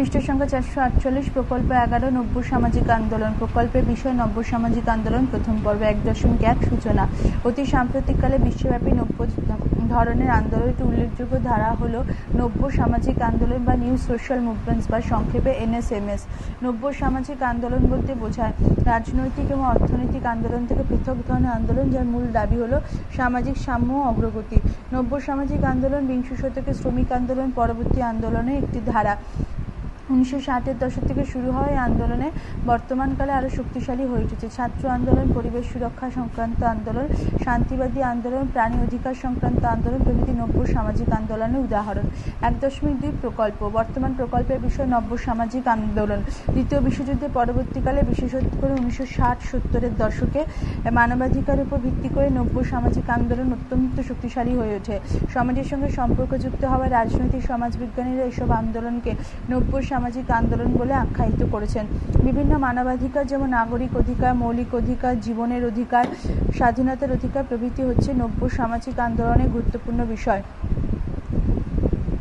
পৃষ্ঠ সংখ্যা চারশো আটচল্লিশ প্রকল্প এগারো নব্য সামাজিক আন্দোলন প্রকল্পের বিষয় নব্য সামাজিক আন্দোলন প্রথম পর্ব এক দশমিক এক সূচনা। অতি সাম্প্রতিককালে বিশ্বব্যাপী নব্য ধরনের আন্দোলন। একটি উল্লেখযোগ্য ধারা হল নব্য সামাজিক আন্দোলন বা নিউ সোশ্যাল মুভমেন্টস বা সংক্ষেপে এনএসএমএস। নব্য সামাজিক আন্দোলন বলতে বোঝায় রাজনৈতিক এবং অর্থনৈতিক আন্দোলন থেকে পৃথক ধরনের আন্দোলন, যার মূল দাবি হল সামাজিক সাম্য অগ্রগতি। নব্য সামাজিক আন্দোলন বিংশ শতকে শ্রমিক আন্দোলন পরবর্তী আন্দোলনের একটি ধারা। উনিশশো ষাটের দশক থেকে শুরু হওয়া এই আন্দোলনে। বর্তমানকালে আরও শক্তিশালী হয়ে উঠেছে। ছাত্র আন্দোলন, পরিবেশ সুরক্ষা সংক্রান্ত আন্দোলন, শান্তিবাদী আন্দোলন, প্রাণী অধিকার সংক্রান্ত আন্দোলন প্রভৃতি নব্য সামাজিক আন্দোলনের উদাহরণ। এক দশমিক দুই প্রকল্প, বর্তমান প্রকল্পের বিষয় নব্য সামাজিক আন্দোলন। দ্বিতীয় বিশ্বযুদ্ধের পরবর্তীকালে বিশেষত করে উনিশশো ষাট সত্তরের দশকে মানবাধিকার উপর ভিত্তি করে নব্য সামাজিক আন্দোলন অত্যন্ত শক্তিশালী হয়ে ওঠে। সমাজের সঙ্গে সম্পর্কযুক্ত হওয়া রাজনৈতিক সমাজবিজ্ঞানীরা এসব আন্দোলনকে নব্য সামাজিক আন্দোলন বলে আখ্যায়িত করেছেন। বিভিন্ন মানবাধিকার, যেমন নাগরিক অধিকার, মৌলিক অধিকার, জীবনের অধিকার, স্বাধীনতার অধিকার প্রভৃতি হচ্ছে নব্য সামাজিক আন্দোলনের গুরুত্বপূর্ণ বিষয়।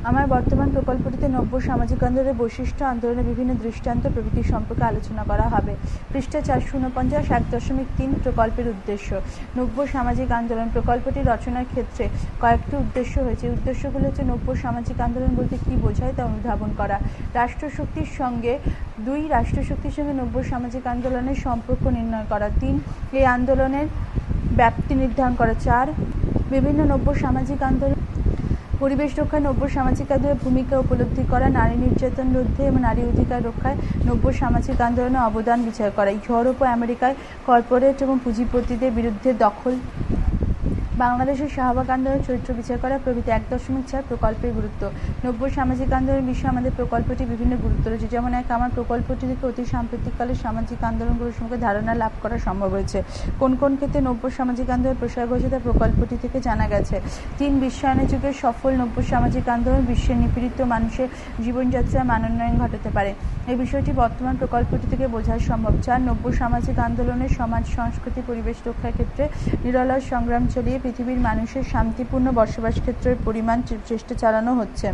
আমার বর্তমান প্রকল্পটিতে নব্য সামাজিক আন্দোলনের বৈশিষ্ট্য আন্দোলনের বিভিন্ন দৃষ্টান্ত প্রভৃতি সম্পর্কে আলোচনা করা হবে। পৃষ্ঠা চারশো উনপঞ্চাশ এক দশমিক তিন প্রকল্পের উদ্দেশ্য। নব্য সামাজিক আন্দোলন প্রকল্পটি রচনার ক্ষেত্রে কয়েকটি উদ্দেশ্য হয়েছে। উদ্দেশ্যগুলো হচ্ছে নব্য সামাজিক আন্দোলন বলতে কী বোঝায় তা অনুধাবন করা। রাষ্ট্রশক্তির সঙ্গে, দুই রাষ্ট্রশক্তির সঙ্গে নব্য সামাজিক আন্দোলনের সম্পর্ক নির্ণয় করা। তিন, এই আন্দোলনের ব্যাপ্তি নির্ধারণ করা। চার, বিভিন্ন নব্য সামাজিক আন্দোলন পরিবেশ রক্ষায় নব্য সামাজিক আন্দোলনের ভূমিকা উপলব্ধি করা, নারী নির্যাতন রুদ্ধে এবং নারী অধিকার রক্ষায় নব্য সামাজিক আন্দোলনে অবদান বিচার করা। ইউরোপ ও আমেরিকায় কর্পোরেট এবং পুঁজিপতিদের বিরুদ্ধে দখল বাংলাদেশের শাহবাগ আন্দোলনের চরিত্র বিচার করা প্রভৃতি এক দশমিক চার প্রকল্পের গুরুত্ব। নব্য সামাজিক আন্দোলনের বিষয়ে আমাদের প্রকল্পটি বিভিন্ন গুরুত্ব রয়েছে। যেমন এক, আমার প্রকল্পটি থেকে অতি সাম্প্রতিককালে সামাজিক আন্দোলনগুলোর সম্পর্কে ধারণা লাভ করা সম্ভব হয়েছে। কোন কোন ক্ষেত্রে নব্য সামাজিক আন্দোলন প্রসার ঘটেছে তা প্রকল্পটি থেকে জানা গেছে? তিন, বিশ্বায়নের যুগের সফল নব্য সামাজিক আন্দোলন বিশ্বের নিপীড়িত মানুষের জীবনযাত্রায় মানোন্নয়ন ঘটাতে পারে। এই বিষয়টি বর্তমান প্রকল্পটি থেকে বোঝা সম্ভব। চার, নব্য সামাজিক আন্দোলনের সমাজ, সংস্কৃতি, পরিবেশ রক্ষার ক্ষেত্রে নিরলস সংগ্রাম চালিয়ে পৃথিবীর মানুষের শান্তিপূর্ণ বসবাস ক্ষেত্রের পরিমাণ চেষ্টা চালানো হচ্ছে।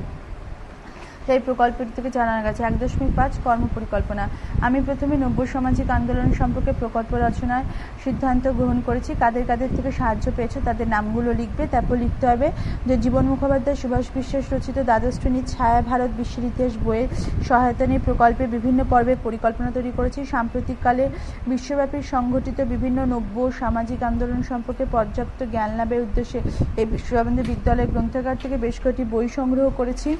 এই প্রকল্পটি থেকে জানা গেছে এক দশমিক পাঁচ কর্মপরিকল্পনা। আমি প্রথমে নব্য সামাজিক আন্দোলন সম্পর্কে প্রকল্প রচনার সিদ্ধান্ত গ্রহণ করেছি। কাদের কাদের থেকে সাহায্য পেয়েছে, তাদের নামগুলো লিখবে, তারপর লিখতে হবে যে জীবন মুখোপাধ্যায়, সুভাষ বিশ্বাস রচিত দ্বাদশ শ্রেণির ছায়া ভারত বিশ্বের ইতিহাস বইয়ের সহায়তা নিয়ে প্রকল্পে বিভিন্ন পর্বে পরিকল্পনা তৈরি করেছি। সাম্প্রতিককালে বিশ্বব্যাপী সংগঠিত বিভিন্ন নব্য সামাজিক আন্দোলন সম্পর্কে পর্যাপ্ত জ্ঞান লাভের উদ্দেশ্যে এই বিশ্ববন্ধু বিদ্যালয় গ্রন্থাগার থেকে বেশ কয়েকটি বই সংগ্রহ করেছি।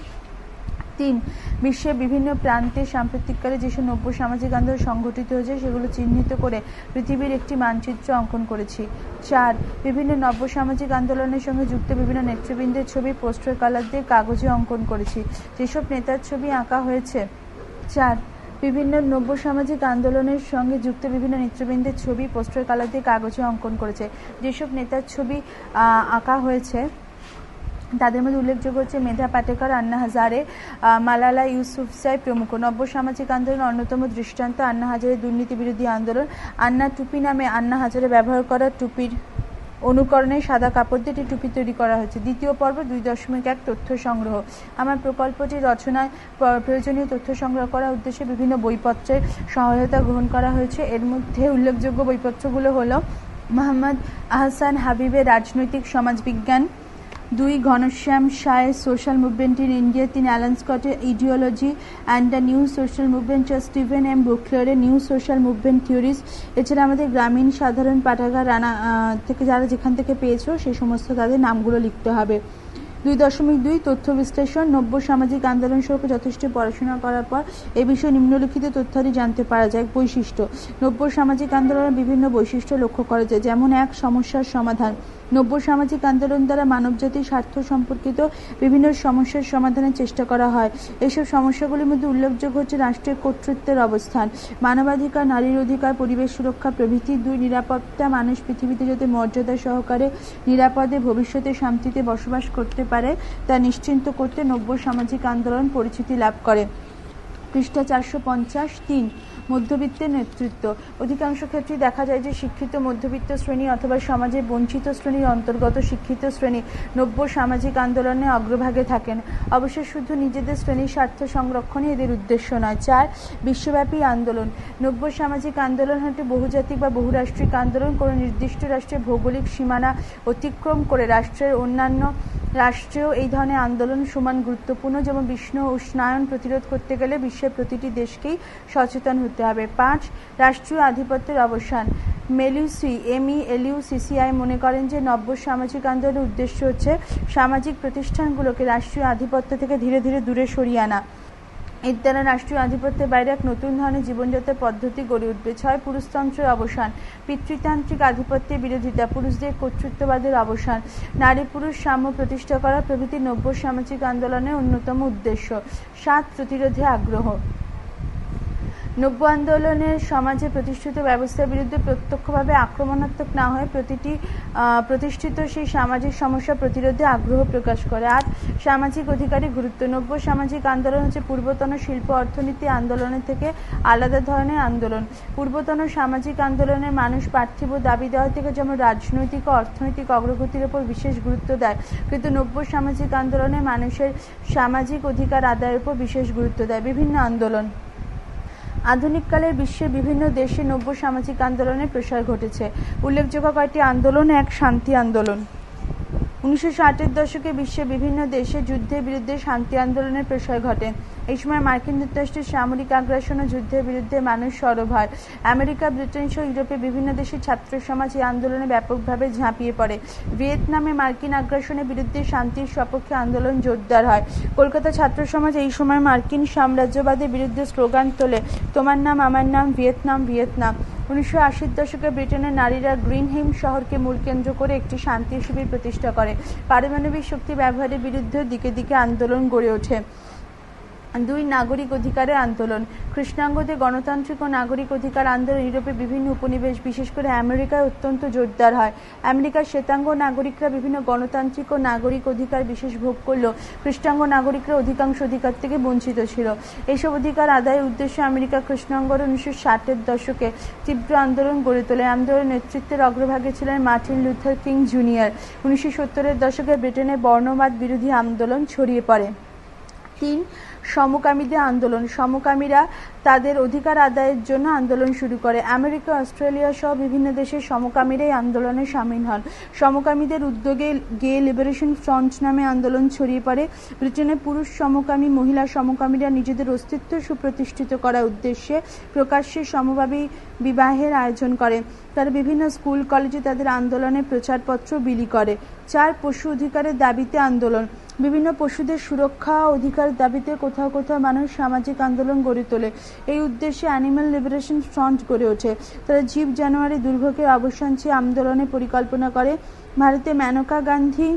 তিন বিশ্বের বিভিন্ন প্রান্তে সাম্প্রতিককালে যেসব নব্য সামাজিক আন্দোলন সংগঠিত হয়েছে, সেগুলো চিহ্নিত করে পৃথিবীর একটি মানচিত্র অঙ্কন করেছি। চার, বিভিন্ন নব্য সামাজিক আন্দোলনের সঙ্গে যুক্ত বিভিন্ন নেতৃবৃন্দের ছবি, পোস্টার, কালার দিয়ে কাগজে অঙ্কন করেছি। যেসব নেতার ছবি আঁকা হয়েছে। চার, বিভিন্ন নব্য সামাজিক আন্দোলনের সঙ্গে যুক্ত বিভিন্ন নেতৃবৃন্দের ছবি, পোস্টার, কালার দিয়ে কাগজে অঙ্কন করেছে। যেসব নেতার ছবি আঁকা হয়েছে তাদের মধ্যে উল্লেখযোগ্য হচ্ছে মেধা পাটেকর, আন্না হাজারে মালালা ইউসুফজাই প্রমুখ। নব্য সামাজিক আন্দোলনের অন্যতম দৃষ্টান্ত আন্না হাজারে দুর্নীতি বিরোধী আন্দোলন। আন্না টুপি নামে আন্না হাজারে ব্যবহার করা টুপির অনুকরণে সাদা কাপড় দিয়ে একটি টুপি তৈরি করা হয়েছে। দ্বিতীয় পর্ব, দুই দশমিক এক তথ্য সংগ্রহ। আমার প্রকল্পটি রচনায় প্রয়োজনীয় তথ্য সংগ্রহ করার উদ্দেশ্যে বিভিন্ন বইপত্রের সহায়তা গ্রহণ করা হয়েছে। এর মধ্যে উল্লেখযোগ্য বইপত্রগুলো হলো মোহাম্মদ আহসান হাবিবের রাজনৈতিক সমাজবিজ্ঞান দুই ঘনশ্যাম শায়ের সোশ্যাল মুভমেন্ট ইন ইন্ডিয়া, তিন Alan স্কটের ideology and the new social movement Steven M বুকলারের new social movement theories এছাড়া আমাদের গ্রামীণ সাধারণ পাঠাগার রানা থেকে যারা যেখান থেকে পেয়েছ সেই সমস্ত তাদের নামগুলো লিখতে হবে। দুই দশমিক দুই, তথ্য বিশ্লেষণ, নব্য সামাজিক আন্দোলন সম্পর্কে যথেষ্ট পড়াশোনা করার পর এ বিষয়ে নিম্নলিখিত তথ্যাদি জানতে পারা যায়। বৈশিষ্ট্য, নব্য সামাজিক আন্দোলনের বিভিন্ন বৈশিষ্ট্য লক্ষ্য করা যায়, যেমন এক, সমস্যার সমাধান। নব্য সামাজিক আন্দোলন দ্বারা মানবজাতির স্বার্থ সম্পর্কিত বিভিন্ন সমস্যার সমাধানের চেষ্টা করা হয়। এইসব সমস্যাগুলির মধ্যে উল্লেখযোগ্য হচ্ছে রাষ্ট্রের কর্তৃত্বের অবস্থান। মানবাধিকার, নারীর অধিকার, পরিবেশ সুরক্ষা প্রভৃতি দুই নিরাপত্তা মানুষ পৃথিবীতে যাতে মর্যাদা সহকারে নিরাপদে ভবিষ্যতে শান্তিতে বসবাস করতে পারে, তা নিশ্চিন্ত করতে নব্য সামাজিক আন্দোলন পরিচিতি লাভ করে। পৃষ্ঠা চারশো পঞ্চাশ তিন। মধ্যবিত্তের নেতৃত্ব। অধিকাংশ ক্ষেত্রেই দেখা যায় যে শিক্ষিত মধ্যবিত্ত শ্রেণি অথবা সমাজে বঞ্চিত শ্রেণির অন্তর্গত শিক্ষিত শ্রেণি নব্য সামাজিক আন্দোলনে অগ্রভাগে থাকেন। অবশ্য শুধু নিজেদের শ্রেণির স্বার্থ সংরক্ষণই এদের উদ্দেশ্য নয়, চার, বিশ্বব্যাপী আন্দোলন। নব্য সামাজিক আন্দোলন হচ্ছে বহুজাতিক বা বহুরাষ্ট্রিক আন্দোলন কোনো নির্দিষ্ট রাষ্ট্রের ভৌগোলিক সীমানা অতিক্রম করে রাষ্ট্রের অন্যান্য রাষ্ট্রেও এই ধরনের আন্দোলন সমান গুরুত্বপূর্ণ। যেমন বিশ্ব উষ্ণায়ন প্রতিরোধ করতে গেলে বিশ্বের প্রতিটি দেশকেই সচেতন হতে হবে। পাঁচ, রাষ্ট্রীয় আধিপত্যের অবসান। মেলিউসি এমই এলিউ সিসিআই মনে করেন যে নব্য সামাজিক আন্দোলনের উদ্দেশ্য হচ্ছে সামাজিক প্রতিষ্ঠানগুলোকে রাষ্ট্রীয় আধিপত্য থেকে ধীরে ধীরে দূরে সরিয়ে আনা। এর দ্বারা রাষ্ট্রীয় আধিপত্যের বাইরে এক নতুন ধরনের জীবনযাত্রার পদ্ধতি গড়ে উঠবে। ছয়, পুরুষতন্ত্রের অবসান। পিতৃতান্ত্রিক আধিপত্যের বিরোধিতা, পুরুষদের কর্তৃত্ববাদের অবসান। নারী পুরুষ সাম্য প্রতিষ্ঠা করা প্রভৃতি নব্য সামাজিক আন্দোলনের অন্যতম উদ্দেশ্য। সাত, প্রতিরোধে আগ্রহ। নব্য আন্দোলনের সমাজে প্রতিষ্ঠিত ব্যবস্থার বিরুদ্ধে প্রত্যক্ষভাবে আক্রমণাত্মক না হয়ে প্রতিটি প্রতিষ্ঠিত সেই সামাজিক সমস্যা প্রতিরোধে আগ্রহ প্রকাশ করে। আর সামাজিক অধিকারের গুরুত্ব। নব্য সামাজিক আন্দোলন হচ্ছে পূর্বতন শিল্প অর্থনীতি আন্দোলনের থেকে আলাদা ধরনের আন্দোলন। পূর্বতন সামাজিক আন্দোলনের মানুষ পার্থিব দাবি দেওয়া থেকে যেমন রাজনৈতিক ও অর্থনৈতিক অগ্রগতির ওপর বিশেষ গুরুত্ব দেয়, কিন্তু নব্য সামাজিক আন্দোলনে মানুষের সামাজিক অধিকার আদায়ের উপর বিশেষ গুরুত্ব দেয়। বিভিন্ন আন্দোলন। আধুনিককালের বিশ্বের বিভিন্ন দেশে নব্য সামাজিক আন্দোলনের প্রসার ঘটেছে। উল্লেখযোগ্য কয়েকটি আন্দোলন, এক শান্তি আন্দোলন। উনিশশো ষাটের দশকে বিশ্বের বিভিন্ন দেশে যুদ্ধের বিরুদ্ধে শান্তি আন্দোলনের প্রসার ঘটে। এই সময় মার্কিন যুক্তরাষ্ট্রের সামরিক আগ্রাসন ও যুদ্ধের বিরুদ্ধে মানুষ সরব হয়। আমেরিকা, ব্রিটেন সহ ইউরোপের বিভিন্ন দেশের ছাত্র সমাজ এই আন্দোলনে ব্যাপকভাবে ঝাঁপিয়ে পড়ে। ভিয়েতনামে মার্কিন আগ্রাসনের বিরুদ্ধে শান্তির সপক্ষে আন্দোলন জোরদার হয়। কলকাতা ছাত্র সমাজ এই সময় মার্কিন সাম্রাজ্যবাদের বিরুদ্ধে স্লোগান তোলে, তোমার নাম, আমার নাম, ভিয়েতনাম ভিয়েতনাম। উনিশশো আশির দশকে ব্রিটেনের নারীরা গ্রিনহিম শহরকে মূল কেন্দ্র করে একটি শান্তি শিবির প্রতিষ্ঠা করে। পারমাণবিক শক্তি ব্যবহারের বিরুদ্ধে দিকে দিকে আন্দোলন গড়ে ওঠে। দুই নাগরিক অধিকারের আন্দোলন। কৃষ্ণাঙ্গদের গণতান্ত্রিক ও নাগরিক অধিকার আন্দোলন ইউরোপে বিভিন্ন উপনিবেশ, বিশেষ করে আমেরিকায় অত্যন্ত জোরদার হয়। আমেরিকার শ্বেতাঙ্গ নাগরিকরা বিভিন্ন গণতান্ত্রিক ও নাগরিক অধিকার বিশেষ ভোগ করলেও কৃষ্ণাঙ্গ নাগরিকরা অধিকাংশ অধিকার থেকে বঞ্চিত ছিল। এইসব অধিকার আদায়ের উদ্দেশ্যে আমেরিকা কৃষ্ণাঙ্গর উনিশশো ষাটের দশকে তীব্র আন্দোলন গড়ে তোলে। আন্দোলনের নেতৃত্বের অগ্রভাগে ছিলেন মার্টিন লুথার কিং জুনিয়র। উনিশশো সত্তরের দশকে ব্রিটেনে বর্ণবাদ বিরোধী আন্দোলন ছড়িয়ে পড়ে। তিন সমকামীদের আন্দোলন সমকামীরা তাদের অধিকার আদায়ের জন্য আন্দোলন শুরু করে। আমেরিকা, অস্ট্রেলিয়া সহ বিভিন্ন দেশের সমকামীরা এই আন্দোলনে সামিল হন। সমকামীদের উদ্যোগে গে লিবারেশন ফ্রন্ট নামে আন্দোলন ছড়িয়ে পড়ে। ব্রিটেনে পুরুষ সমকামী, মহিলা সমকামীরা নিজেদের অস্তিত্ব সুপ্রতিষ্ঠিত করার উদ্দেশ্যে প্রকাশ্যে সমভাবে বিবাহের আয়োজন করে। তারা বিভিন্ন স্কুল, কলেজে তাদের আন্দোলনের প্রচারপত্র বিলি করে। চার পশু অধিকারের দাবিতে আন্দোলন। বিভিন্ন পশুদের সুরক্ষা অধিকার দাবিতে কোথাও কোথাও মানুষ সামাজিক আন্দোলন গড়ে তোলে। এই উদ্দেশ্যে অ্যানিম্যাল লিবারেশন ফ্রন্ট গড়ে ওঠে। তারা জীব জানুয়ারি দুর্ভোগের অবসান চেয়ে আন্দোলনের পরিকল্পনা করে। ভারতে মেনকা গান্ধী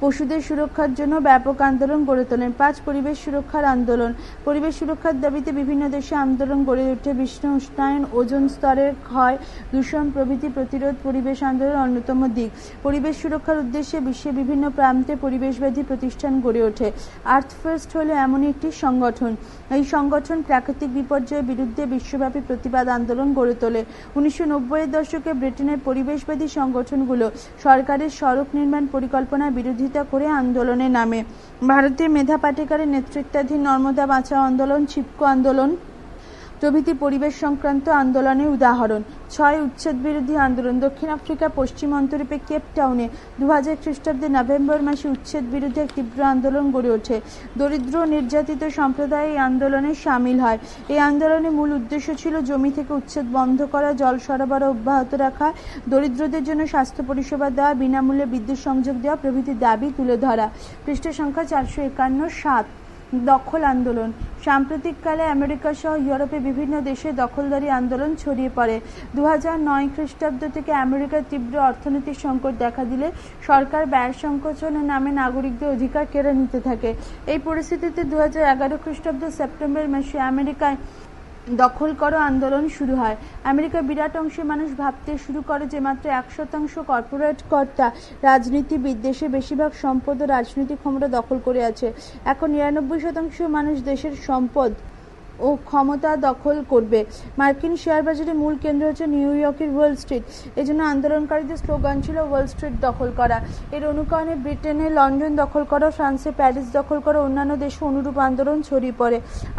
পশুদের সুরক্ষার জন্য ব্যাপক আন্দোলন গড়ে তোলেন পাঁচ পরিবেশ সুরক্ষার আন্দোলন। পরিবেশ সুরক্ষার দাবিতে বিভিন্ন দেশে আন্দোলন গড়ে ওঠে বিশ্ব উষ্ণায়ন, ওজন স্তরের ক্ষয়, দূষণ প্রভৃতি প্রতিরোধ পরিবেশ আন্দোলন অন্যতম দিক। পরিবেশ সুরক্ষার উদ্দেশ্যে বিশ্বের বিভিন্ন প্রান্তে পরিবেশবাদী প্রতিষ্ঠান গড়ে ওঠে। আর্থ ফার্স্ট হলো এমনই একটি সংগঠন। এই সংগঠন প্রাকৃতিক বিপর্যয়ের বিরুদ্ধে বিশ্বব্যাপী প্রতিবাদ আন্দোলন গড়ে তোলে। উনিশশো নব্বইয়ের দশকে ব্রিটেনের পরিবেশবাদী সংগঠনগুলো সরকারের সড়ক নির্মাণ পরিকল্পনার বিরোধী বিরোধিতা করে আন্দোলনে নামে। ভারতের মেধা পাটেকারের নেতৃত্বাধীন নর্মদা বাঁচাও আন্দোলন ছিপকো আন্দোলন প্রভৃতি পরিবেশ সংক্রান্ত আন্দোলনের উদাহরণ। ছয় উচ্ছেদ বিরোধী আন্দোলন দক্ষিণ আফ্রিকা, পশ্চিম অন্তরীপে কেপ টাউনে দু হাজার খ্রিস্টাব্দে নভেম্বর মাসে উচ্ছেদ বিরুদ্ধে এক তীব্র আন্দোলন গড়ে ওঠে। দরিদ্র নির্যাতিত সম্প্রদায় এই আন্দোলনে সামিল হয়। এই আন্দোলনের মূল উদ্দেশ্য ছিল জমি থেকে উচ্ছেদ বন্ধ করা, জল সরবরাহ অব্যাহত রাখা, দরিদ্রদের জন্য স্বাস্থ্য পরিষেবা দেওয়া, বিনামূল্যে বিদ্যুৎ সংযোগ দেওয়া প্রভৃতি দাবি তুলে ধরা। পৃষ্ঠ সংখ্যা চারশো একান্ন, সাত। দখল আন্দোলন। সাম্প্রতিককালে আমেরিকা সহ ইউরোপে বিভিন্ন দেশে দখলদারি আন্দোলন ছড়িয়ে পড়ে। দু নয় খ্রিস্টাব্দ থেকে আমেরিকার তীব্র অর্থনৈতিক সংকট দেখা দিলে সরকার ব্যয় সংকোচনের নামে নাগরিকদের অধিকার কেড়ে নিতে থাকে। এই পরিস্থিতিতে দু হাজার এগারো খ্রিস্টাব্দ সেপ্টেম্বর মাসে আমেরিকায় দখল করো, আন্দোলন শুরু হয়। আমেরিকার বিরাট অংশের মানুষ ভাবতে শুরু করে যে মাত্র এক শতাংশ কর্পোরেট কর্তা রাজনীতিবিদ দেশে বেশিরভাগ সম্পদ ও রাজনৈতিক ক্ষমতা দখল করে আছে। এখন নিরানব্বই শতাংশ মানুষ দেশের সম্পদ ও ক্ষমতা দখল করবে। মার্কিন শেয়ার বাজারের মূল কেন্দ্র হচ্ছে নিউ ইয়র্কের ওয়াল স্ট্রিট। এজন্য আন্দোলনকারীদের স্লোগান ছিল ওয়াল স্ট্রিট দখল করা এর অনুকরণে ব্রিটেনে লন্ডন দখল করা, ফ্রান্সে প্যারিস দখল করা, অন্যান্য দেশে অনুরূপ আন্দোলন ছড়িয়ে পড়ে।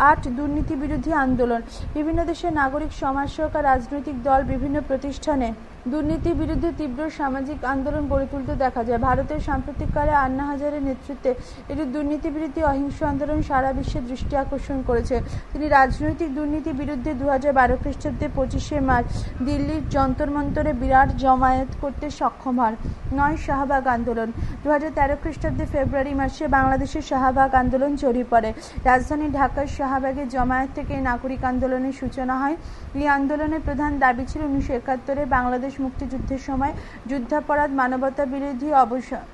আট দুর্নীতি বিরোধী আন্দোলন। বিভিন্ন দেশের নাগরিক সমাজ সরকার রাজনৈতিক দল বিভিন্ন প্রতিষ্ঠানে দুর্নীতির বিরুদ্ধে তীব্র সামাজিক আন্দোলন গড়ে তুলতে দেখা যায়। ভারতের সাম্প্রতিককালে আন্না হাজারের নেতৃত্বে এটি দুর্নীতি বিরোধী অহিংস আন্দোলন সারা বিশ্বের দৃষ্টি আকর্ষণ করেছে। তিনি রাজনৈতিক দুর্নীতি বিরুদ্ধে দু হাজার বারো খ্রিস্টাব্দে পঁচিশে মার্চ দিল্লির যন্তর মন্তরে বিরাট জমায়েত করতে সক্ষম হন। নয় শাহবাগ আন্দোলন। দু হাজার তেরো খ্রিস্টাব্দে ফেব্রুয়ারি মাসে বাংলাদেশের শাহবাগ আন্দোলন ছড়িয়ে পড়ে। রাজধানী ঢাকার শাহবাগে জমায়েত থেকে নাগরিক আন্দোলনের সূচনা হয়। এই আন্দোলনের প্রধান দাবি ছিল উনিশশো একাত্তরে বাংলাদেশ মুক্তিযুদ্ধের সময় যুদ্ধাপরাধ, মানবতা বিরোধী অবসর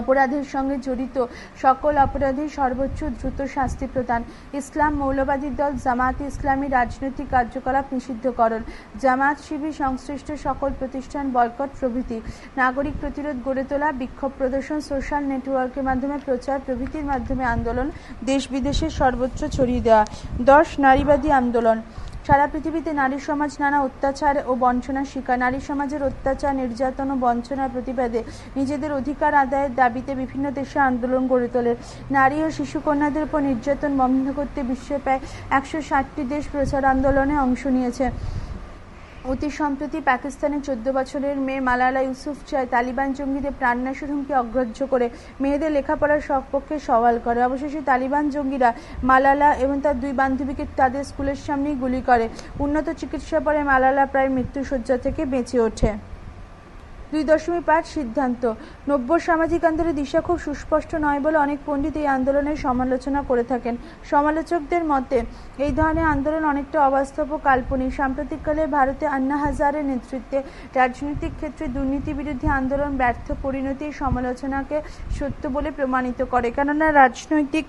অপরাধের সঙ্গে জড়িত সকল অপরাধীর সর্বোচ্চ দ্রুত শাস্তি প্রদান। ইসলাম মৌলবাদী দল জামাত ইসলামী রাজনৈতিক কার্যকলাপ নিষিদ্ধকরণ। জামাত শিবির সংশ্লিষ্ট সকল প্রতিষ্ঠান বয়কট প্রভৃতি। নাগরিক প্রতিরোধ গড়ে তোলা, বিক্ষোভ প্রদর্শন, সোশ্যাল নেটওয়ার্কের মাধ্যমে প্রচার প্রভৃতির মাধ্যমে আন্দোলন, দেশ বিদেশের সর্বোচ্চ ছড়িয়ে দেওয়া। দশ নারীবাদী আন্দোলন। সারা পৃথিবীতে নারী সমাজ নানা অত্যাচার ও বঞ্চনার শিকার। নারী সমাজের অত্যাচার, নির্যাতন ও বঞ্চনার প্রতিবাদে নিজেদের অধিকার আদায়ের দাবিতে বিভিন্ন দেশে আন্দোলন গড়ে তোলে। নারী ও শিশু কন্যাদের উপর নির্যাতন বন্ধ করতে বিশ্বে প্রায় একশো ষাটটি দেশ প্রচার আন্দোলনে অংশ নিয়েছে। অতি সম্প্রতি পাকিস্তানে চোদ্দ বছরের মেয়ে মালালা ইউসুফ চায় তালিবান জঙ্গিদের প্রাণনাশের হুমকি অগ্রাহ্য করে। মেয়েদের লেখাপড়ার সব পক্ষে সওয়াল করে। অবশেষে তালিবান জঙ্গিরা মালালা এবং তার দুই বান্ধবীকে তাদের স্কুলের সামনেই গুলি করে। উন্নত চিকিৎসা পরে মালালা প্রায় মৃত্যুশয্যা থেকে বেঁচে ওঠে। দুই দশমিক পাঁচ সিদ্ধান্ত। নব্য সামাজিক আন্দোলনের দিশা খুব সুস্পষ্ট নয় বলে অনেক পণ্ডিত এই আন্দোলনের সমালোচনা করে থাকেন। সমালোচকদের মতে, এই ধরনের আন্দোলন অনেকটা অবাস্তব ও কাল্পনিক। সাম্প্রতিককালে ভারতে আন্না হাজারের নেতৃত্বে রাজনৈতিক ক্ষেত্রে দুর্নীতি বিরোধী আন্দোলন ব্যর্থ পরিণতি সমালোচনাকে সত্য বলে প্রমাণিত করে। কেননা রাজনৈতিক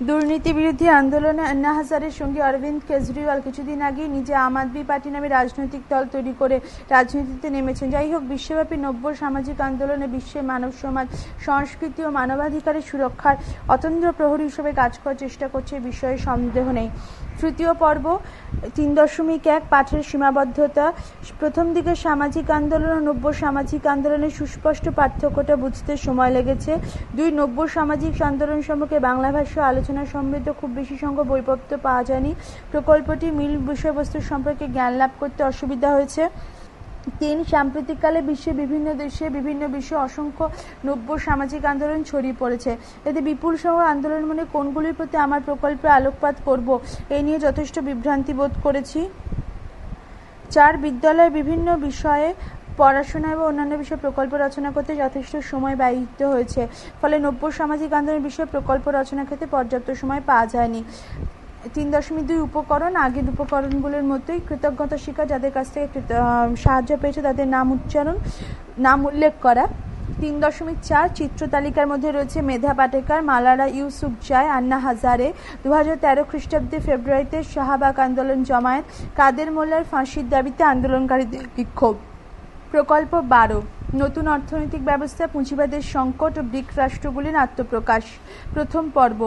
দুর্নীতি বিরোধী আন্দোলনে আন্না হাজারের সঙ্গে অরবিন্দ কেজরিওয়াল কিছুদিন আগে নিজে আম আদমি পার্টি নামে রাজনৈতিক দল তৈরি করে রাজনীতিতে নেমেছেন। যাই হোক, বিশ্বব্যাপী নব্য সামাজিক আন্দোলনে বিশ্বের মানব সমাজ, সংস্কৃতি ও মানবাধিকারের সুরক্ষার অতন্দ্র প্রহরী হিসেবে কাজ করার চেষ্টা করছে বিষয়ে সন্দেহ নেই। তৃতীয় পর্ব, তিন দশমিক এক, পাঠের সীমাবদ্ধতা, প্রথম দিকে সামাজিক আন্দোলন ও নব্য সামাজিক আন্দোলনের সুস্পষ্ট পার্থক্যটা বুঝতে সময় লেগেছে। দুই, নব্য সামাজিক আন্দোলন সম্পর্কে বাংলা ভাষা আলোচনা সমৃদ্ধ, খুব বেশি সংখ্যক বইপত্র পাওয়া যায়নি। প্রকল্পটি মিল বিষয়বস্তু সম্পর্কে জ্ঞান লাভ করতে অসুবিধা হয়েছে। তিন সাম্প্রতিককালে বিশ্বের বিভিন্ন দেশে বিভিন্ন বিষয়ে অসংখ্য নব্য সামাজিক আন্দোলন ছড়িয়ে পড়েছে। এতে বিপুল সহ আন্দোলন মনে কোনগুলির প্রতি আমার প্রকল্পে আলোকপাত করব এই নিয়ে যথেষ্ট বিভ্রান্তি বোধ করেছি। চার, বিদ্যালয়ের বিভিন্ন বিষয়ে পড়াশোনা এবং অন্যান্য বিষয়ে প্রকল্প রচনা করতে যথেষ্ট সময় ব্যয়িত হয়েছে। ফলে নব্য সামাজিক আন্দোলন বিষয়ে প্রকল্প রচনার ক্ষেত্রে পর্যাপ্ত সময় পাওয়া যায়নি। তিন দশমিক দুই উপকরণ, আগের উপকরণগুলোর মতোই কৃতজ্ঞতা শিকার যাদের কাছ থেকে সাহায্য পেয়েছে, তাদের নাম উচ্চারণ, নাম উল্লেখ করা। তিন দশমিক চার চিত্র তালিকার মধ্যে রয়েছে মেধা পাটেকার, মালারা ইউসুফ জায়, আন্না হাজারে। দু হাজার তেরো খ্রিস্টাব্দে ফেব্রুয়ারিতে শাহবাগ আন্দোলন জমায়েত, কাদের মোল্লার ফাঁসির দাবিতে আন্দোলনকারীদের বিক্ষোভ। প্রকল্প বারো, নতুন অর্থনৈতিক ব্যবস্থা, পুঁজিবাদের সংকট ও ব্রিক রাষ্ট্রগুলির আত্মপ্রকাশ। প্রথম পর্ব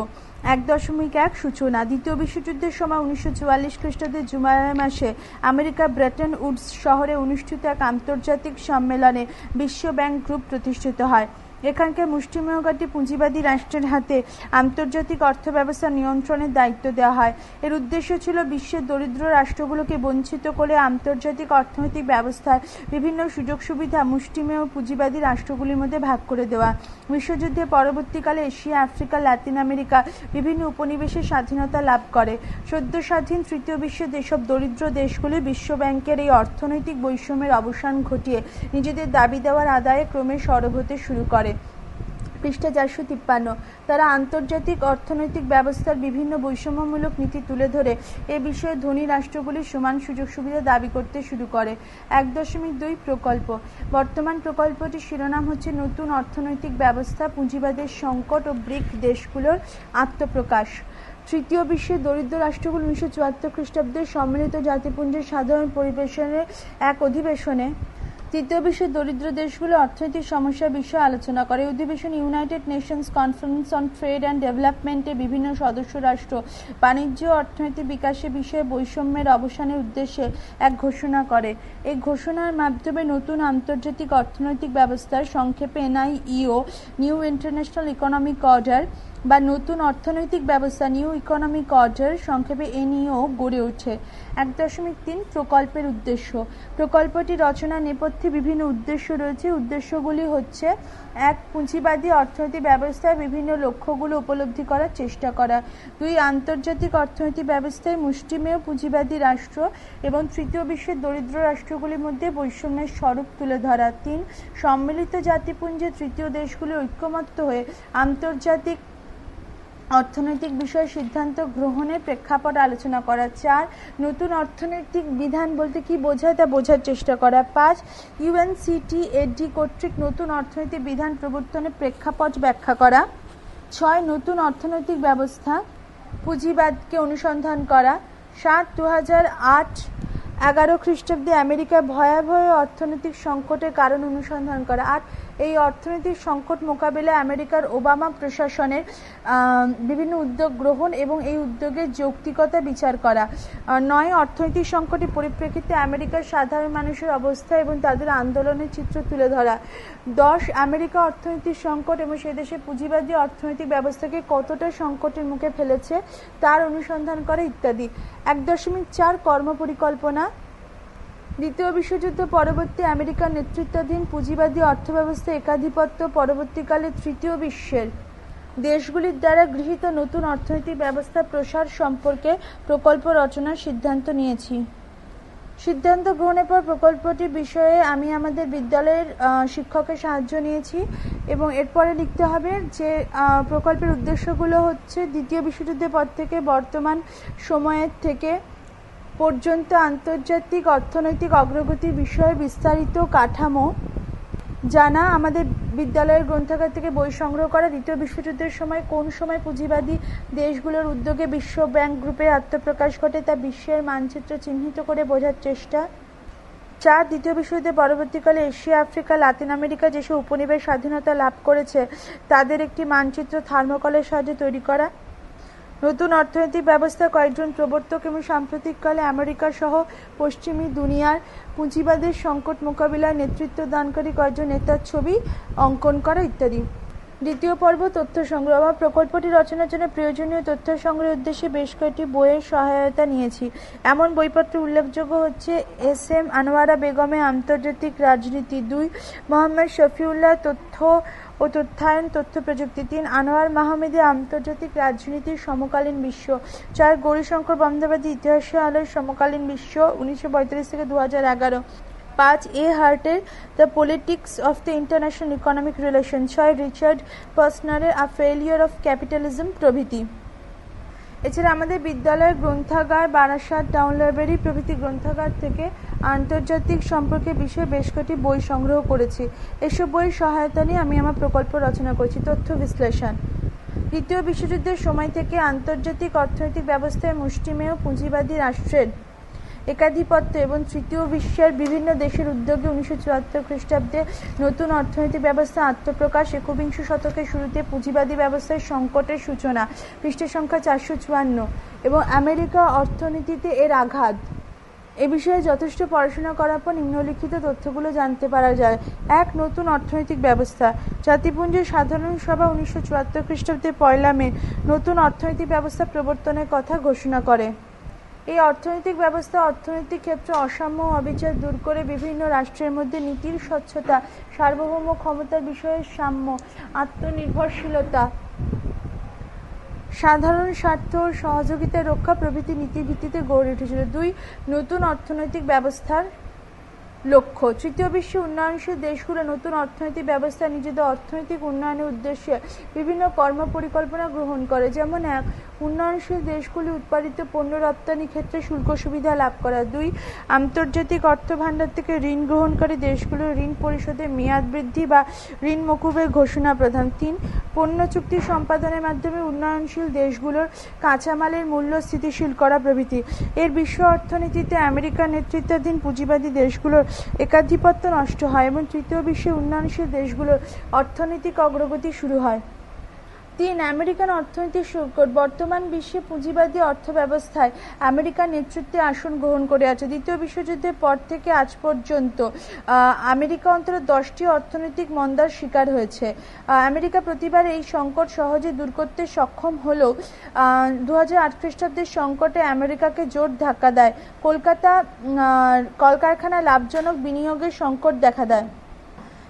এক দশমিক এক সূচনা। দ্বিতীয় বিশ্বযুদ্ধের সময় উনিশশো চুয়াল্লিশ খ্রিস্টাব্দের জুলাই মাসে আমেরিকা ব্রেটন উডস শহরে অনুষ্ঠিত এক আন্তর্জাতিক সম্মেলনে বিশ্ব ব্যাংক গ্রুপ প্রতিষ্ঠিত হয়। এখানকার মুষ্টিমেয়গাটি পুঁজিবাদী রাষ্ট্রের হাতে আন্তর্জাতিক অর্থ ব্যবস্থা নিয়ন্ত্রণের দায়িত্ব দেওয়া হয়। এর উদ্দেশ্য ছিল বিশ্বের দরিদ্র রাষ্ট্রগুলোকে বঞ্চিত করে আন্তর্জাতিক অর্থনৈতিক ব্যবস্থায় বিভিন্ন সুযোগ সুবিধা মুষ্টিমেয় পুঁজিবাদী রাষ্ট্রগুলির মধ্যে ভাগ করে দেওয়া। বিশ্বযুদ্ধের পরবর্তীকালে এশিয়া, আফ্রিকা, লাতিন আমেরিকা বিভিন্ন উপনিবেশের স্বাধীনতা লাভ করে। সদ্য স্বাধীন তৃতীয় বিশ্বের যেসব দরিদ্র দেশগুলি বিশ্বব্যাংকের এই অর্থনৈতিক বৈষম্যের অবসান ঘটিয়ে নিজেদের দাবি দেওয়ার আদায়ে ক্রমে সরব হতে শুরু করে। পৃষ্ঠা চারশো তিপ্পান্ন। তারা আন্তর্জাতিক অর্থনৈতিক ব্যবস্থার বিভিন্ন বৈষম্যমূলক নীতি তুলে ধরে এ বিষয়ে ধনী রাষ্ট্রগুলির সমান সুযোগ সুবিধা দাবি করতে শুরু করে। এক দশমিক দুই প্রকল্প। বর্তমান প্রকল্পটির শিরোনাম হচ্ছে নতুন অর্থনৈতিক ব্যবস্থা, পুঁজিবাদের সংকট ও ব্রিক দেশগুলোর আত্মপ্রকাশ। তৃতীয় বিশ্বের দরিদ্র রাষ্ট্রগুলো উনিশশো চুয়াত্তর খ্রিস্টাব্দে সম্মিলিত জাতিপুঞ্জের সাধারণ পরিবেশনের এক অধিবেশনে তৃতীয় বিশ্বের দরিদ্র দেশগুলো অর্থনৈতিক সমস্যা বিষয়ে আলোচনা করে। অধিবেশন United Nations conference on trade and ডেভেলপমেন্টের বিভিন্ন সদস্য রাষ্ট্র বাণিজ্য অর্থনৈতিক বিকাশের বিষয়ে বৈষম্যের অবসানের উদ্দেশ্যে এক ঘোষণা করে। এই ঘোষণার মাধ্যমে নতুন আন্তর্জাতিক অর্থনৈতিক ব্যবস্থার সংক্ষেপে NIEO, new international economic order বা নতুন অর্থনৈতিক ব্যবস্থা নিউ ইকোনমিক অর্ডার সংক্ষেপে এনইও গড়ে ওঠে এক দশমিক তিন প্রকল্পের উদ্দেশ্য। প্রকল্পটি রচনা নেপথ্যে বিভিন্ন উদ্দেশ্য রয়েছে। উদ্দেশ্যগুলি হচ্ছে, এক, পুঁজিবাদী অর্থনৈতিক ব্যবস্থায় বিভিন্ন লক্ষ্যগুলো উপলব্ধি করার চেষ্টা করা। দুই, আন্তর্জাতিক অর্থনৈতিক ব্যবস্থায় মুষ্টিমেয় পুঁজিবাদী রাষ্ট্র। এবং তৃতীয়, বিশ্বের দরিদ্র রাষ্ট্রগুলির মধ্যে বৈষম্যের স্বরূপ তুলে ধরা। তিন, সম্মিলিত জাতিপুঞ্জের তৃতীয় দেশগুলি ঐক্যমত্য হয়ে আন্তর্জাতিক অর্থনৈতিক বিষয়ে সিদ্ধান্ত গ্রহণের প্রেক্ষাপট আলোচনা করা চার, নতুন অর্থনৈতিক বিধান বলতে কি বোঝায় তা বোঝার চেষ্টা করা পাঁচ ইউএনসিটি এডি কর্তৃক নতুন অর্থনৈতিক বিধান প্রবর্তনের প্রেক্ষাপট ব্যাখ্যা করা। ছয়, নতুন অর্থনৈতিক ব্যবস্থা পুঁজিবাদকে অনুসন্ধান করা। সাত দু আট এগারো খ্রিস্টাব্দে আমেরিকার ভয়াবহ অর্থনৈতিক সংকটের কারণ অনুসন্ধান করা। আর এই অর্থনৈতিক সংকট মোকাবিলায় আমেরিকার ওবামা প্রশাসনের বিভিন্ন উদ্যোগ গ্রহণ এবং এই উদ্যোগের যৌক্তিকতা বিচার করা। নয় অর্থনৈতিক সংকটের পরিপ্রেক্ষিতে আমেরিকার সাধারণ মানুষের অবস্থা এবং তাদের আন্দোলনের চিত্র তুলে ধরা। দশ, আমেরিকা অর্থনৈতিক সংকট এবং সে দেশে পুঁজিবাদী অর্থনৈতিক ব্যবস্থাকে কতটা সংকটের মুখে ফেলেছে তার অনুসন্ধান করে ইত্যাদি। এক দশমিক চার কর্মপরিকল্পনা দ্বিতীয় বিশ্বযুদ্ধ পরবর্তী আমেরিকার নেতৃত্বাধীন পুঁজিবাদী অর্থব্যবস্থা একাধিপত্য পরবর্তীকালে তৃতীয় বিশ্বের দেশগুলির দ্বারা গৃহীত নতুন অর্থনৈতিক ব্যবস্থা প্রসার সম্পর্কে প্রকল্প রচনার সিদ্ধান্ত নিয়েছি। সিদ্ধান্ত গ্রহণের পর প্রকল্পটি বিষয়ে আমি আমাদের বিদ্যালয়ের শিক্ষকের সাহায্য নিয়েছি এবং এরপরে লিখতে হবে যে প্রকল্পের উদ্দেশ্যগুলো হচ্ছে দ্বিতীয় বিশ্বযুদ্ধের পর থেকে বর্তমান সময়ের থেকে পর্যন্ত আন্তর্জাতিক অর্থনৈতিক অগ্রগতির বিষয়ে বিস্তারিত কাঠামো জানা আমাদের বিদ্যালয়ের গ্রন্থাগার থেকে বই সংগ্রহ করা। দ্বিতীয় বিশ্বযুদ্ধের সময় কোন সময় পুঁজিবাদী দেশগুলোর উদ্যোগে বিশ্ব ব্যাংক গ্রুপের আত্মপ্রকাশ ঘটে তা বিশ্বের মানচিত্র চিহ্নিত করে বোঝার চেষ্টা। চার, দ্বিতীয় বিশ্বযুদ্ধের পরবর্তীকালে এশিয়া, আফ্রিকা, লাতিন আমেরিকা যেসব উপনিবেশ স্বাধীনতা লাভ করেছে, তাদের একটি মানচিত্র থার্মোকলের সাহায্যে তৈরি করা। নতুন অর্থনৈতিক ব্যবস্থা, কয়েকজন প্রবর্তক এবং সাম্প্রতিককালে আমেরিকা সহ পশ্চিমী দুনিয়ার পুঁজিবাদের সংকট মোকাবিলায় নেতৃত্ব দানকারী কয়েকজন নেতার ছবি অঙ্কন করা ইত্যাদি। দ্বিতীয় পর্ব তথ্য সংগ্রহ। আমার প্রকল্পটি রচনার জন্য প্রয়োজনীয় তথ্য সংগ্রহের উদ্দেশ্যে বেশ কয়েকটি বইয়ের সহায়তা নিয়েছি। এমন বইপত্র উল্লেখযোগ্য হচ্ছে এস এম আনোয়ারা বেগমে আন্তর্জাতিক রাজনীতি দুই, মোহাম্মদ শফিউল্লাহ তথ্য ও তথ্যায়ন তথ্য প্রযুক্তি তিন, আনোয়ার মাহমেদে আন্তর্জাতিক রাজনীতির সমকালীন বিশ্ব চার, গৌরীশঙ্কর বন্দ্যোপাধ্যায় ইতিহাসে আলোয় সমকালীন বিশ্ব উনিশশো থেকে দু হাজার এগারো। পাঁচ, এ হার্টের the politics of the international economic relation, ছয়, রিচার্ড পার্সনারের আ ফেলিয়ার অফ ক্যাপিটালিজম প্রভৃতি। এছাড়া আমাদের বিদ্যালয়ের গ্রন্থাগার বারাসাত টাউন লাইব্রেরি প্রভৃতি গ্রন্থাগার থেকে আন্তর্জাতিক সম্পর্কে বিষয়ে বেশ কয়েকটি বই সংগ্রহ করেছি। এসব বইয়ের সহায়তা নিয়ে আমি আমার প্রকল্প রচনা করেছি। তথ্য বিশ্লেষণ। দ্বিতীয় বিশ্বযুদ্ধের সময় থেকে আন্তর্জাতিক অর্থনৈতিক ব্যবস্থায় মুষ্টিমেয় পুঁজিবাদী রাষ্ট্রের একাধিপত্য এবং তৃতীয় বিশ্বের বিভিন্ন দেশের উদ্যোগে উনিশশো চুয়াত্তর খ্রিস্টাব্দে নতুন অর্থনৈতিক ব্যবস্থা আত্মপ্রকাশ, একবিংশ শতকের শুরুতে পুঁজিবাদী ব্যবস্থায় সংকটের সূচনা, পৃষ্ঠের সংখ্যা চারশো চুয়ান্ন এবং আমেরিকা অর্থনীতিতে এর আঘাত। এ বিষয়ে যথেষ্ট পড়াশোনা করার পর নিম্নলিখিত তথ্যগুলো জানতে পারা যায়। এক, নতুন অর্থনৈতিক ব্যবস্থা। জাতিপুঞ্জের সাধারণ সভা উনিশশো চুয়াত্তর খ্রিস্টাব্দে পয়লা মে নতুন অর্থনৈতিক ব্যবস্থা প্রবর্তনের কথা ঘোষণা করে। এই অর্থনৈতিক ব্যবস্থা, অর্থনৈতিক ক্ষেত্রে অসাম্য অবিচার দূর করে বিভিন্ন রাষ্ট্রের মধ্যে নীতির স্বচ্ছতা, সার্বভৌম ক্ষমতার বিষয়ে সাম্য, আত্মনির্ভরশীলতা, সাধারণ স্বার্থ সহযোগিতা রক্ষা প্রভৃতি নীতির ভিত্তিতে গড়ে উঠেছিল। দুই, নতুন অর্থনৈতিক ব্যবস্থার লক্ষ্য। তৃতীয় বিশ্ব উন্নয়নশীল দেশগুলো নতুন অর্থনৈতিক ব্যবস্থা, নিজেদের অর্থনৈতিক উন্নয়নের উদ্দেশ্যে বিভিন্ন কর্ম পরিকল্পনা গ্রহণ করে। যেমন এক উন্নয়নশীল দেশগুলি উৎপাদিত পণ্য রপ্তানি ক্ষেত্রে শুল্ক সুবিধা লাভ করা। দুই, আন্তর্জাতিক অর্থ ভাণ্ডার থেকে ঋণ গ্রহণকারী দেশগুলোর ঋণ পরিশোধের মেয়াদ বৃদ্ধি বা ঋণ মকুবের ঘোষণা প্রদান। তিন, পণ্য চুক্তি সম্পাদনের মাধ্যমে উন্নয়নশীল দেশগুলোর কাঁচামালের মূল্য স্থিতিশীল করা প্রভৃতি। এর বিশ্ব অর্থনীতিতে আমেরিকার নেতৃত্বাধীন পুঁজিবাদী দেশগুলোর একাধিপত্য নষ্ট হয় এবং তৃতীয় বিশ্বে উন্নয়নশীল দেশগুলোর অর্থনৈতিক অগ্রগতি শুরু হয়। তিন আমেরিকান অর্থনৈতিক সংকট। বর্তমান বিশ্বে পুঁজিবাদী অর্থব্যবস্থায় আমেরিকার নেতৃত্বে আসন গ্রহণ করে আছে। দ্বিতীয় বিশ্বযুদ্ধের পর থেকে আজ পর্যন্ত আমেরিকা অন্তত দশটি অর্থনৈতিক মন্দার শিকার হয়েছে। আমেরিকা প্রতিবার এই সংকট সহজে দূর করতে সক্ষম হলেও দু হাজার আট খ্রিস্টাব্দের সংকটে আমেরিকাকে জোর ধাক্কা দেয়। কলকাতা কলকারখানা লাভজনক বিনিয়োগের সংকট দেখা দেয়।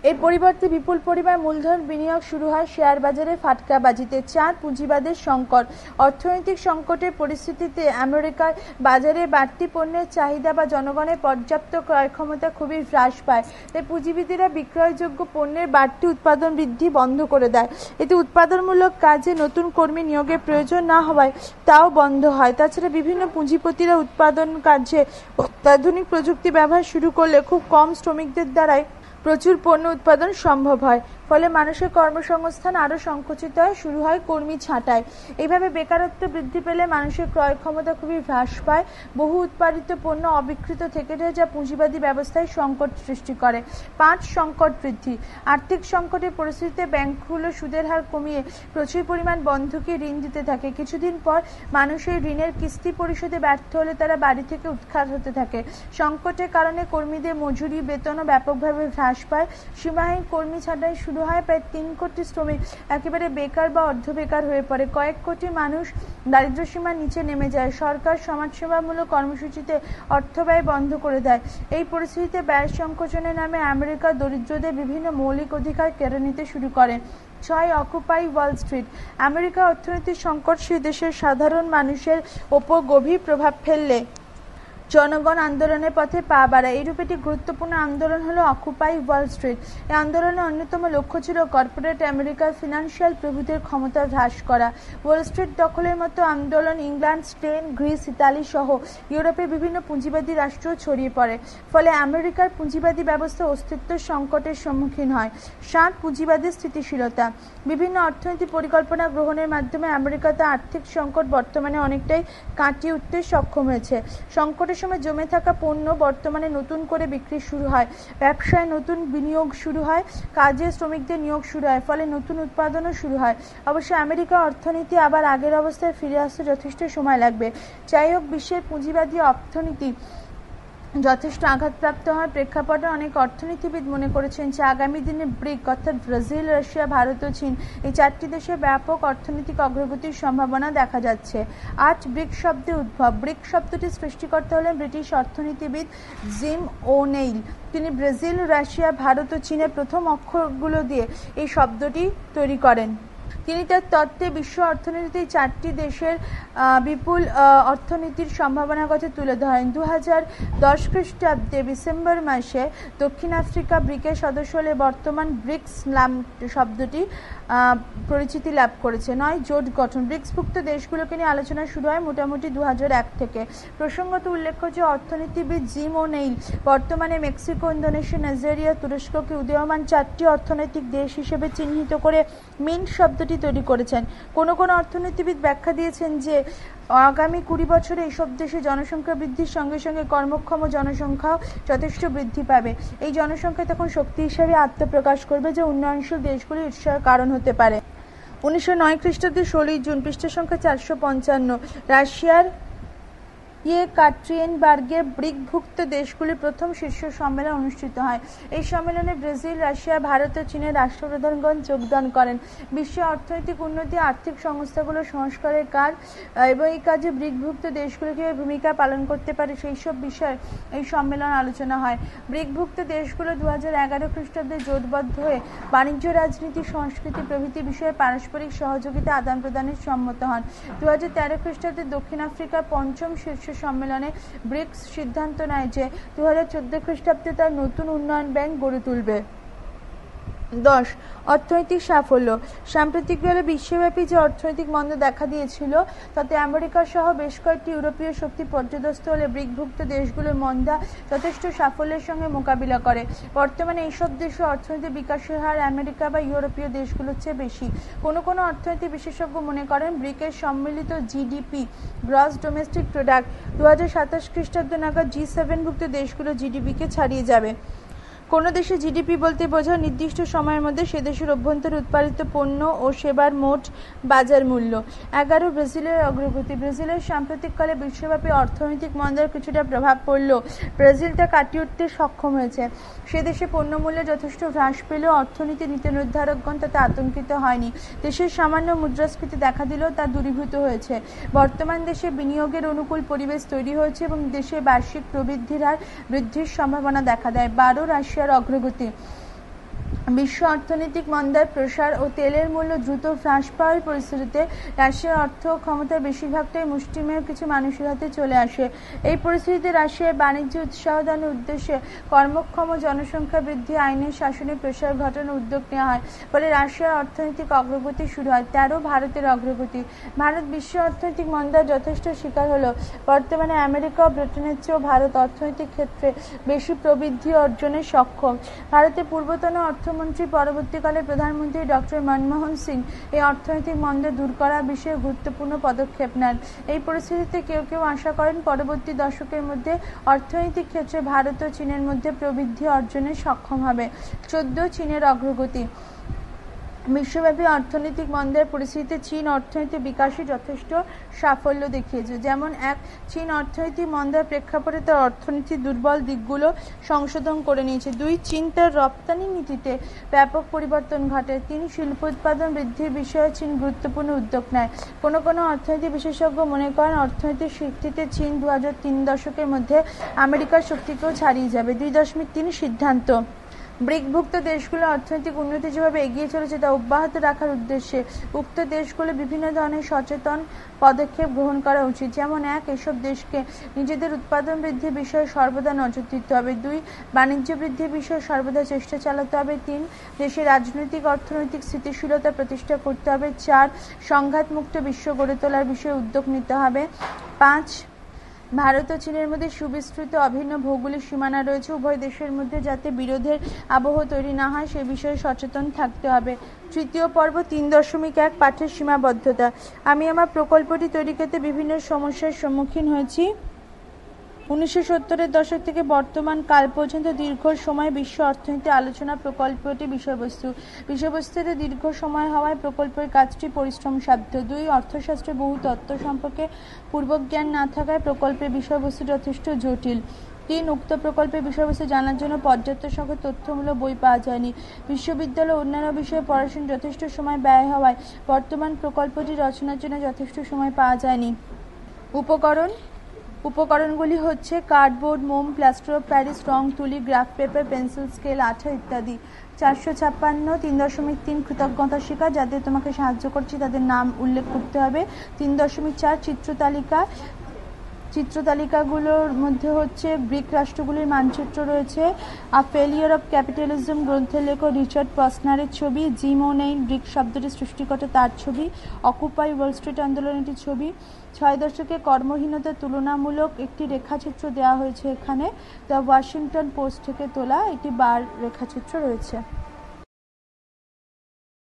এর পরিবর্তে বিপুল পরিমাণ মূলধন বিনিয়োগ শুরু হয় শেয়ার বাজারে ফাটকাবাজিতে চার পুঁজিবাদের সংকট। অর্থনৈতিক সংকটের পরিস্থিতিতে আমেরিকার বাজারে বাড়তি পণ্যের চাহিদা বা জনগণের পর্যাপ্ত ক্রয় ক্ষমতা খুবই হ্রাস পায়। তাই পুঁজিবিদেরা বিক্রয়যোগ্য পণ্যের বাড়তি উৎপাদন বৃদ্ধি বন্ধ করে দেয়। এতে উৎপাদনমূলক কাজে নতুন কর্মী নিয়োগের প্রয়োজন না হওয়ায় তাও বন্ধ হয়। তাছাড়া বিভিন্ন পুঁজিপতিরা উৎপাদন কাজে অত্যাধুনিক প্রযুক্তি ব্যবহার শুরু করলে খুব কম শ্রমিকদের দ্বারাই প্রচুর পণ্য উৎপাদন সম্ভব হয়। ফলে মানুষের কর্মসংস্থান আরও সংকুচিত হয়, শুরু হয় কর্মী ছাঁটাই। এইভাবে বেকারত্ব বৃদ্ধি পেলে মানুষের ক্রয় ক্ষমতা খুবই হ্রাস পায়। বহু উৎপাদিত পণ্য অবিকৃত থেকে যায়, যা পুঁজিবাদী ব্যবস্থায় সংকট সৃষ্টি করে। পাঁচ, সংকট বৃদ্ধি। আর্থিক সংকটের পরিস্থিতিতে ব্যাংকগুলো সুদের হার কমিয়ে প্রচুর পরিমাণ বন্ধকি ঋণ দিতে থাকে। কিছুদিন পর মানুষের ঋণের কিস্তি পরিশোধে ব্যর্থ হলে তারা বাড়ি থেকে উৎখাত হতে থাকে। সংকটের কারণে কর্মীদের মজুরি, বেতনও ব্যাপকভাবে হ্রাস পায়। সীমাহীন কর্মী ছাঁটাই শুরু হয় প্রায় তিন কোটি শ্রমিক একেবারে বেকার বা অর্ধ বেকার হয়ে পড়ে। কয়েক কোটি মানুষ দারিদ্র সীমার নিচে নেমে যায়। সরকার সমাজসেবামূলক কর্মসূচিতে অর্থ ব্যয় বন্ধ করে দেয়। এই পরিস্থিতিতে ব্যয় সংকোচনের নামে আমেরিকা দরিদ্রদের বিভিন্ন মৌলিক অধিকার কেড়ে নিতে শুরু করে। ছয় অকুপাই ওয়াল স্ট্রিট। আমেরিকা অর্থনৈতিক সংকট সেই দেশের সাধারণ মানুষের ওপর গভীর প্রভাব ফেললে। জনগণ আন্দোলনের পথে পা বাড়ায়। এইরূপ একটি গুরুত্বপূর্ণ আন্দোলন হলো অকুপাই ওয়াল স্ট্রিট এই আন্দোলনের অন্যতম লক্ষ্য ছিল কর্পোরেট আমেরিকার ফিনান্সিয়াল প্রভুদের ক্ষমতা হ্রাস করা। ওয়াল স্ট্রিট দখলের মতো আন্দোলন ইংল্যান্ড, স্পেন, গ্রিস, ইতালি সহ ইউরোপের বিভিন্ন পুঁজিবাদী রাষ্ট্র ছড়িয়ে পড়ে। ফলে আমেরিকার পুঁজিবাদী ব্যবস্থা অস্তিত্ব সংকটের সম্মুখীন হয়। সাত পুঁজিবাদী স্থিতিশীলতা। বিভিন্ন অর্থনৈতিক পরিকল্পনা গ্রহণের মাধ্যমে আমেরিকাতে আর্থিক সংকট বর্তমানে অনেকটাই কাটিয়ে উঠতে সক্ষম হয়েছে। সংকটের সময় জমে থাকা পণ্য বর্তমানে নতুন করে বিক্রি শুরু হয়। ব্যবসায় নতুন বিনিয়োগ শুরু হয়, কাজে শ্রমিকদের নিয়োগ শুরু হয়, ফলে নতুন উৎপাদনও শুরু হয়। অবশ্য আমেরিকা অর্থনীতি আবার আগের অবস্থায় ফিরে আসতে যথেষ্ট সময় লাগবে। যাই হোক, বিশ্বের পুঁজিবাদী অর্থনীতি যথেষ্ট আঘাতপ্রাপ্ত হওয়ার প্রেক্ষাপটে অনেক অর্থনীতিবিদ মনে করেছেন যে আগামী দিনে ব্রিক অর্থাৎ ব্রাজিল, রাশিয়া, ভারত ও চীন এই চারটি দেশে ব্যাপক অর্থনৈতিক অগ্রগতির সম্ভাবনা দেখা যাচ্ছে। আজ ব্রিক শব্দে উদ্ভব। ব্রিক শব্দটি সৃষ্টিকর্তা হলেন ব্রিটিশ অর্থনীতিবিদ জিম ওনেইল। তিনি ব্রাজিল, রাশিয়া, ভারত ও চীনের প্রথম অক্ষরগুলো দিয়ে এই শব্দটি তৈরি করেন। তিনি তার তত্ত্বে বিশ্ব অর্থনীতিতে চারটি দেশের বিপুল অর্থনীতির সম্ভাবনার কথা তুলে ধরেন। দু হাজার দশ খ্রিস্টাব্দে ডিসেম্বর মাসে দক্ষিণ আফ্রিকা ব্রিকের সদস্য হলে বর্তমান ব্রিক্স নাম শব্দটি পরিচিতি লাভ করেছে। নয় জোট গঠন। ব্রিক্সভুক্ত দেশগুলোকে নিয়ে আলোচনা শুরু হয় মোটামুটি দু এক থেকে। প্রসঙ্গত উল্লেখ্য যে অর্থনীতিবিদ জিম ও নেইল বর্তমানে মেক্সিকো, ইন্দোনেশিয়া, নাইজেরিয়া, তুরস্ককে উদীয়মান চারটি অর্থনৈতিক দেশ হিসেবে চিহ্নিত করে মিন্ট শব্দটি তৈরি করেছেন। কোনো কোনো অর্থনীতিবিদ ব্যাখ্যা দিয়েছেন যে, আগামী কুড়ি বছরে এইসব দেশে জনসংখ্যা বৃদ্ধির সঙ্গে সঙ্গে কর্মক্ষম জনসংখ্যাও যথেষ্ট বৃদ্ধি পাবে। এই জনসংখ্যা তখন শক্তি হিসাবে আত্মপ্রকাশ করবে যে, উন্নয়নশীল দেশগুলি উৎসাহের কারণ হতে পারে। উনিশশো নয় খ্রিস্টাব্দে ষোলোই জুন পৃষ্ঠা সংখ্যা চারশো পঞ্চান্ন। রাশিয়ার ইয়ে কাট্রিয়েনবার্গের ব্রিকভুক্ত দেশগুলির প্রথম শীর্ষ সম্মেলন অনুষ্ঠিত হয়। এই সম্মেলনে ব্রাজিল, রাশিয়া, ভারত ও চীনের রাষ্ট্রপ্রধানগণ যোগদান করেন। বিশ্বের অর্থনৈতিক উন্নতি, আর্থিক সংস্থাগুলো, সংস্কারের কাজ এবং এই কাজে ব্রিকভুক্ত দেশগুলো কীভাবে ভূমিকা পালন করতে পারে সেই সব বিষয়ে এই সম্মেলন আলোচনা হয়। ব্রিকভুক্ত দেশগুলো দু হাজার এগারো খ্রিস্টাব্দে জোটবদ্ধ হয়ে বাণিজ্য, রাজনীতি, সংস্কৃতি প্রভৃতি বিষয়ে পারস্পরিক সহযোগিতা আদান প্রদানের সম্মত হন। দু হাজার তেরো খ্রিস্টাব্দে দক্ষিণ আফ্রিকার পঞ্চম শীর্ষ সম্মেলনে ব্রিক্স সিদ্ধান্ত নেয় যে দু হাজার চোদ্দ খ্রিস্টাব্দে তার নতুন উন্নয়ন ব্যাংক গড়ে তুলবে। দশ, অর্থনৈতিক সাফল্য। সাম্প্রতিককালে বিশ্বব্যাপী যে অর্থনৈতিক মন্দা দেখা দিয়েছিল, তাতে আমেরিকা সহ বেশ কয়েকটি ইউরোপীয় শক্তি পর্যদস্ত হলে ব্রিকভুক্ত দেশগুলোর মন্দা যথেষ্ট সাফল্যের সঙ্গে মোকাবিলা করে। বর্তমানে এইসব দেশে অর্থনৈতিক বিকাশের হার আমেরিকা বা ইউরোপীয় দেশগুলোর চেয়ে বেশি। কোনো কোনো অর্থনৈতিক বিশেষজ্ঞ মনে করেন ব্রিকের সম্মিলিত জিডিপি, গ্রস ডোমেস্টিক প্রোডাক্ট দু হাজার সাতাশ খ্রিস্টাব্দ নাগাদ জি সেভেনভুক্ত দেশগুলো জিডিপিকে ছাড়িয়ে যাবে। কোনো দেশে জিডিপি বলতে বোঝায় নির্দিষ্ট সময়ের মধ্যে সে দেশের অভ্যন্তরে উৎপাদিত পণ্য ও সেবার মোট বাজার মূল্য। এগারো ব্রাজিলের অগ্রগতি। ব্রাজিলের সাম্প্রতিককালে বিশ্বব্যাপী অর্থনৈতিক মন্দার কিছুটা প্রভাব পড়ল ব্রাজিল তা কাটিয়ে উঠতে সক্ষম হয়েছে। সে দেশে পণ্যমূল্যে যথেষ্ট হ্রাস পেলেও অর্থনীতি নীতি নির্ধারকগণ তাতে আতঙ্কিত হয়নি। দেশের সামান্য মুদ্রাস্ফীতি দেখা দিলেও তা দূরীভূত হয়েছে। বর্তমান দেশে বিনিয়োগের অনুকূল পরিবেশ তৈরি হয়েছে এবং দেশে বার্ষিক প্রবৃদ্ধির হার বৃদ্ধির সম্ভাবনা দেখা দেয়। বারো রাশিয়ার অগ্রগতি। বিশ্ব অর্থনৈতিক মন্দার প্রসার ও তেলের মূল্য দ্রুত হ্রাস পাওয়ার পরিস্থিতিতে রাশিয়ার অর্থ ক্ষমতার বেশিরভাগটাই মুষ্টিমেয় কিছু মানুষের হাতে চলে আসে। এই পরিস্থিতিতে রাশিয়ার বাণিজ্য উৎসাহ দানের উদ্দেশ্যে কর্মক্ষম জনসংখ্যা বৃদ্ধি আইনের শাসনে প্রসার ঘটানোর উদ্যোগ নেওয়া হয়। ফলে রাশিয়ার অর্থনৈতিক অগ্রগতি শুরু হয়। তেরো ভারতের অগ্রগতি। ভারত বিশ্ব অর্থনৈতিক মন্দার যথেষ্ট শিকার হলো। বর্তমানে আমেরিকা ও ব্রিটেনের চেয়েও ভারত অর্থনৈতিক ক্ষেত্রে বেশি প্রবৃদ্ধি অর্জনে সক্ষম। ভারতের পূর্বতন অর্থমন্ত্রী পরবর্তীকালে প্রধানমন্ত্রী ডক্টর মনমোহন সিং এই অর্থনৈতিক মন্দা দূর করা বিষয়ে গুরুত্বপূর্ণ পদক্ষেপ নেন। এই পরিস্থিতিতে কেউ কেউ আশা করেন পরবর্তী দশকের মধ্যে অর্থনৈতিক ক্ষেত্রে ভারত ও চীনের মধ্যে প্রবৃদ্ধি অর্জনে সক্ষম হবে। চোদ্দ চীনের অগ্রগতি। বিশ্বব্যাপী অর্থনৈতিক মন্দার পরিস্থিতিতে চীন অর্থনৈতিক বিকাশে যথেষ্ট সাফল্য দেখিয়েছে। যেমন এক, চীন অর্থনৈতিক মন্দার প্রেক্ষাপটে তার অর্থনীতির দুর্বল দিকগুলো সংশোধন করে নিয়েছে। দুই, চীন তার রপ্তানি নীতিতে ব্যাপক পরিবর্তন ঘটে তিন শিল্প উৎপাদন বৃদ্ধির বিষয়ে চীন গুরুত্বপূর্ণ উদ্যোগ নেয়। কোনো কোনো অর্থনীতি বিশেষজ্ঞ মনে করেন, অর্থনৈতিক শক্তিতে চীন দু তিন দশকের মধ্যে আমেরিকার শক্তিকেও ছাড়িয়ে যাবে। দুই দশমিক তিন সিদ্ধান্ত। ব্রিকভুক্ত দেশগুলো অর্থনৈতিক উন্নতি যেভাবে এগিয়ে চলেছে তা অব্যাহত রাখার উদ্দেশ্যে উক্ত দেশগুলো বিভিন্ন ধরনের সচেতন পদক্ষেপ গ্রহণ করা উচিত। যেমন এক, এসব দেশকে নিজেদের উৎপাদন বৃদ্ধির বিষয়ে সর্বদা নজর দিতে হবে। দুই, বাণিজ্য বৃদ্ধির বিষয়ে সর্বদা চেষ্টা চালাতে হবে। তিন দেশের রাজনৈতিক, অর্থনৈতিক স্থিতিশীলতা প্রতিষ্ঠা করতে হবে। চার, সংঘাতমুক্ত বিশ্ব গড়ে তোলার বিষয়ে উদ্যোগ নিতে হবে। পাঁচ ভারত ও চীনের মধ্যে সুবিস্তৃত অভিন্ন ভৌগোলিক সীমানা রয়েছে। উভয় দেশের মধ্যে যাতে বিরোধের আবহ তৈরি না হয়, সে বিষয়ে সচেতন থাকতে হবে। তৃতীয় পর্ব, তিন দশমিক এক, পাঠের সীমাবদ্ধতা। আমি আমার প্রকল্পটি তৈরি করতে বিভিন্ন সমস্যার সম্মুখীন হয়েছি। উনিশশো সত্তরের দশক থেকে বর্তমান, কাল পর্যন্ত দীর্ঘ সময় বিশ্ব অর্থনীতি আলোচনা প্রকল্পটি বিষয়বস্তু। বিষয়বস্তুতে দীর্ঘ সময় হওয়ায় প্রকল্পের কাজটি পরিশ্রম সাধ্য। দুই, অর্থশাস্ত্রে বহু তত্ত্ব সম্পর্কে পূর্বজ্ঞান না থাকায় প্রকল্পের বিষয়বস্তু যথেষ্ট জটিল। তিন, উক্ত প্রকল্পের বিষয়বস্তু জানার জন্য পর্যাপ্ত সংখ্যক তথ্যমূলক বই পাওয়া যায়নি। বিশ্ববিদ্যালয় অন্যান্য বিষয়ে পড়াশোনা যথেষ্ট সময় ব্যয় হওয়ায় বর্তমান প্রকল্পটি রচনার জন্য যথেষ্ট সময় পাওয়া যায়নি। উপকরণ উপকরণগুলি হচ্ছে কার্ডবোর্ড, মোম, প্লাস্টার অফ প্যারিস, রং, তুলি, গ্রাফ পেপার, পেন্সিল, স্কেল, আঠা ইত্যাদি। চারশো ছাপ্পান্ন, তিন দশমিক তিন কৃতজ্ঞতা শিকার যাদের তোমাকে সাহায্য করছি তাদের নাম উল্লেখ করতে হবে। তিন দশমিক চার চিত্র তালিকা চিত্র তালিকাগুলোর মধ্যে হচ্ছে গ্রিক রাষ্ট্রগুলির মানচিত্র রয়েছে, আ ফেলিয়ার অফ ক্যাপিটালিজম গ্রন্থের লেখক রিচার্ড পার্সনারের ছবি, জিমোনেইন গ্রিক শব্দটি সৃষ্টিকর্তা তার ছবি, অকুপাই ওয়াল স্ট্রিট আন্দোলনের ছবি। ছয় দশকে কর্মহীনতার তুলনামূলক একটি রেখাচিত্র দেওয়া হয়েছে এখানে, দ্য ওয়াশিংটন পোস্ট থেকে তোলা একটি বার রেখাচিত্র রয়েছে।